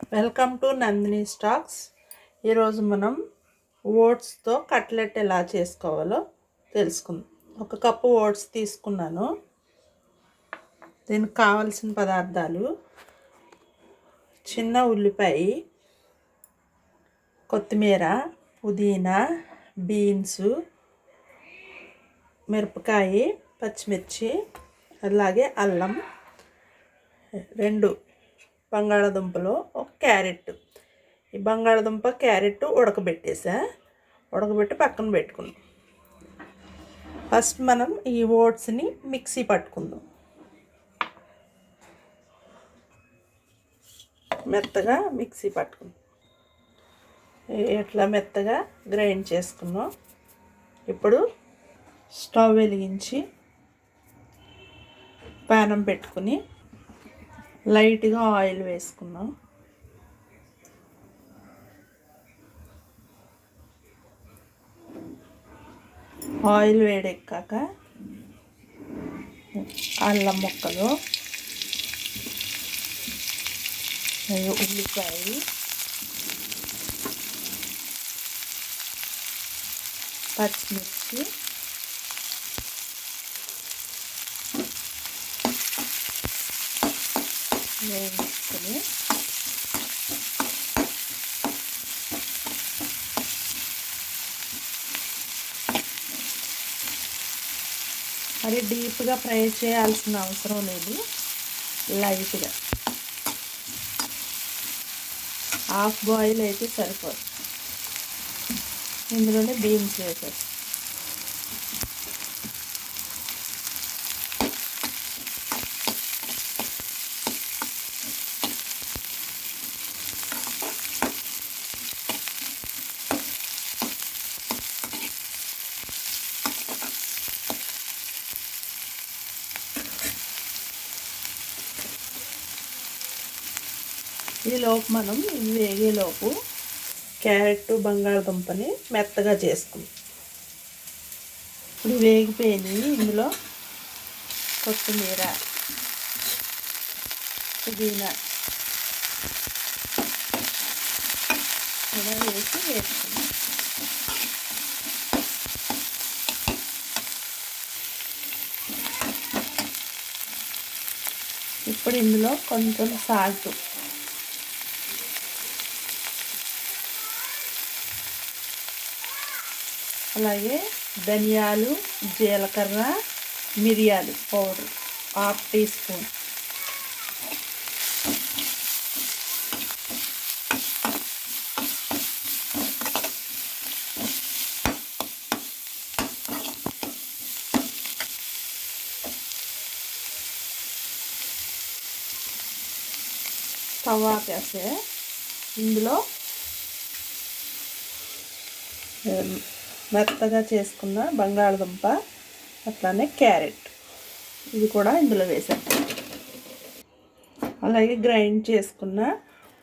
Welcome to Nandini stocks ఈరోజు మనం ఓట్స్తో cutlet ఎలా చేసుకోవాలో తెలుసుకుందాం. ఒక కప్పు ఓట్స్ తీసుకున్నాను. దీనికి కావలసిన పదార్థాలు చిన్న ఉల్లిపాయ కొత్తిమీర పుదీనా బీన్స్ మిరపకాయ పచ్చిమిర్చి అలాగే అల్లం రెండు బంగాళాదుంపలో ఒక క్యారెట్. ఈ బంగాళదుంప క్యారెట్ ఉడకబెట్టేసా? ఉడకబెట్టి పక్కన పెట్టుకున్నాం ఫస్ట్ మనం ఈ ఓట్స్ని మిక్సీ పట్టుకుందాం. మెత్తగా మిక్సీ పట్టుకుందాం. ఇట్లా మెత్తగా గ్రైండ్ చేసుకున్నాం? ఇప్పుడు స్టవ్ వెలిగించి పానం పెట్టుకుని లైట్గా ఆయిల్ వేసుకున్నాం ఆయిల్ వేడెక్కాక అల్లం ముక్కలు ఉల్లిపాయ పచ్చిమిర్చి వేయించుకొని మరి డీప్గా ఫ్రై చేయాల్సిన అవసరం లేదు. లైట్గా. హాఫ్ బాయిల్ అయితే సరిపోదు. ఇందులోనే బీన్స్ వేసేస్తాం. ఈలోపు మనం ఇవి వేగేలోపు క్యారెట్ బంగాళదుంపని మెత్తగా చేసుకుందాం. ఇప్పుడు వేగిపోయినాయి ఇందులో కొత్తిమీర పుదీనా ఇలా వేసి వేసుకుందాం. ఇప్పుడు ఇందులో కొంచెం సాల్ట్ అలాగే ధనియాలు జీలకర్ర మిరియాలు పౌడర్ హాఫ్ టీ స్పూన్. తవా వేసే ఇందులో మెత్తగా చేసుకున్న బంగాళదుంప అట్లానే క్యారెట్. ఇది కూడా ఇందులో వేసాను అలాగే గ్రైండ్ చేసుకున్న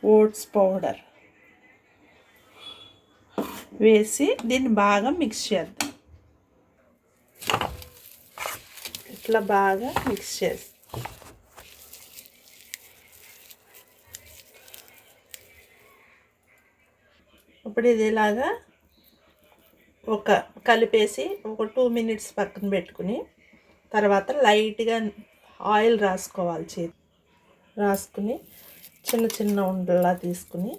ఓట్స్ పౌడర్ వేసి దీన్ని బాగా మిక్స్ చేద్దాం. ఇట్లా బాగా మిక్స్ చేస్తాం ఇప్పుడు ఇది ఇలాగా ఒక కలిపేసి ఒక టూ మినిట్స్ పక్కన పెట్టుకుని తర్వాత లైట్గా ఆయిల్ రాసుకోవాలి చేతి. రాసుకుని చిన్న చిన్న ఉండలా తీసుకుని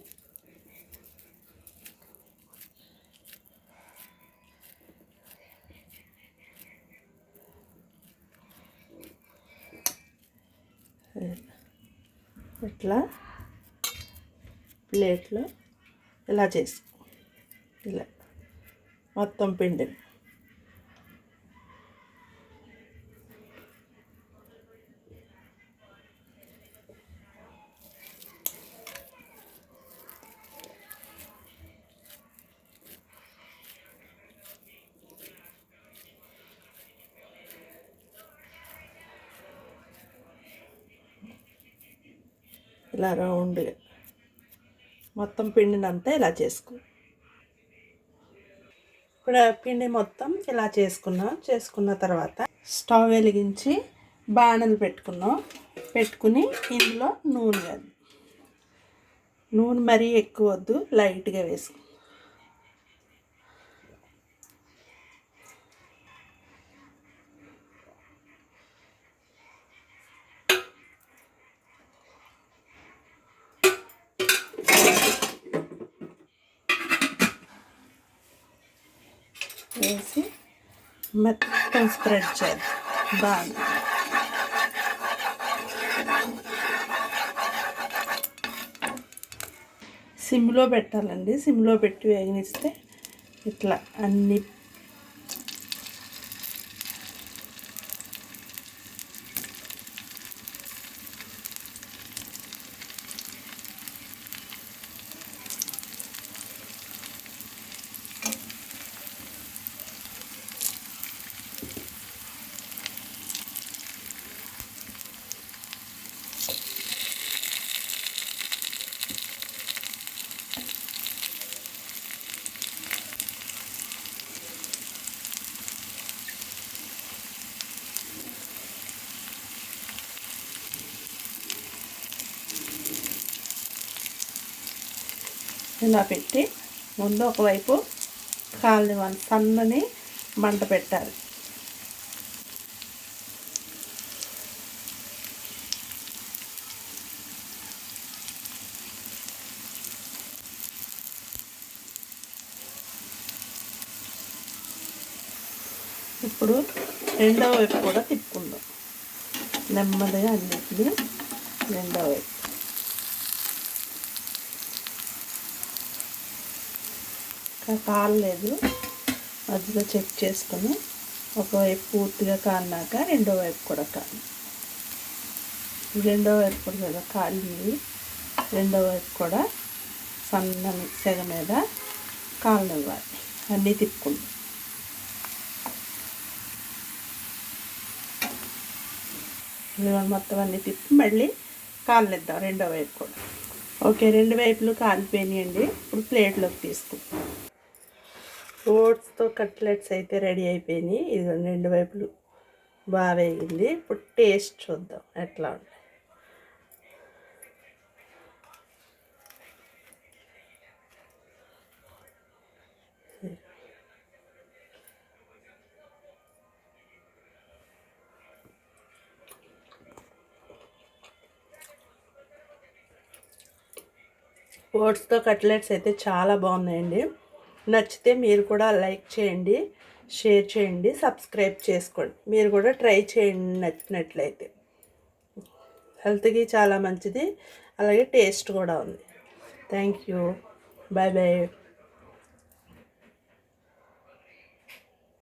ఇట్లా ప్లేట్లో ఇలా చేసుకో. ఇలా. మొత్తం పిండిని ఇలా రౌండ్గా మొత్తం పిండినంతా ఇలా చేసుకో. ఇప్పుడు పిండి మొత్తం ఇలా చేసుకున్నాం చేసుకున్న తర్వాత స్టవ్ వెలిగించి బాణలు పెట్టుకున్నాం. పెట్టుకుని ఇందులో నూనె నూనె మరీ ఎక్కువ వద్దు లైట్గా వేసుకున్నాం వేసి మొత్తం స్ప్రెడ్ చేద్దాం బాగా. సిమ్లో పెట్టాలండి. సిమ్లో పెట్టి వేగనిస్తే ఇట్లా అన్ని ఇలా పెట్టి ముందు ఒకవైపు కాలనివ్వాలి సన్నని మంట పెట్టాలి. ఇప్పుడు రెండో వైపు కూడా తిప్పుకుందాం. నెమ్మదిగా అన్నిటిని రెండో వైపు. కాలలేదు మధ్యలో చెక్ చేసుకుని ఒకవైపు పూర్తిగా కాలినాక రెండో వైపు కూడా కాలి రెండో వైపు కూడా కదా కాలింది రెండో వైపు కూడా సన్న సెగ మీద కాలనివ్వాలి అన్నీ తిప్పుకుంటాం మొత్తం అన్నీ తిప్పి మళ్ళీ కాలనిద్దాం రెండో వైపు కూడా. ఓకే రెండు వైపులు కాలిపోయినాయండి ఇప్పుడు ప్లేట్లోకి తీసుకుంటాం ఓట్స్తో కట్లెట్స్ అయితే రెడీ అయిపోయినాయి. ఇది రెండు వైపులు బాగా వేగింది. ఇప్పుడు టేస్ట్ చూద్దాం ఎట్లా ఉంది ఓట్స్తో కట్లెట్స్ అయితే చాలా బాగున్నాయండి. నచ్చితే మీరు కూడా లైక్ చేయండి షేర్ చేయండి సబ్స్క్రైబ్ చేసుకోండి. మీరు కూడా ట్రై చేయండి నచ్చినట్లయితే. హెల్త్కి చాలా మంచిది. అలాగే టేస్ట్ కూడా ఉంది. Thank you. Bye bye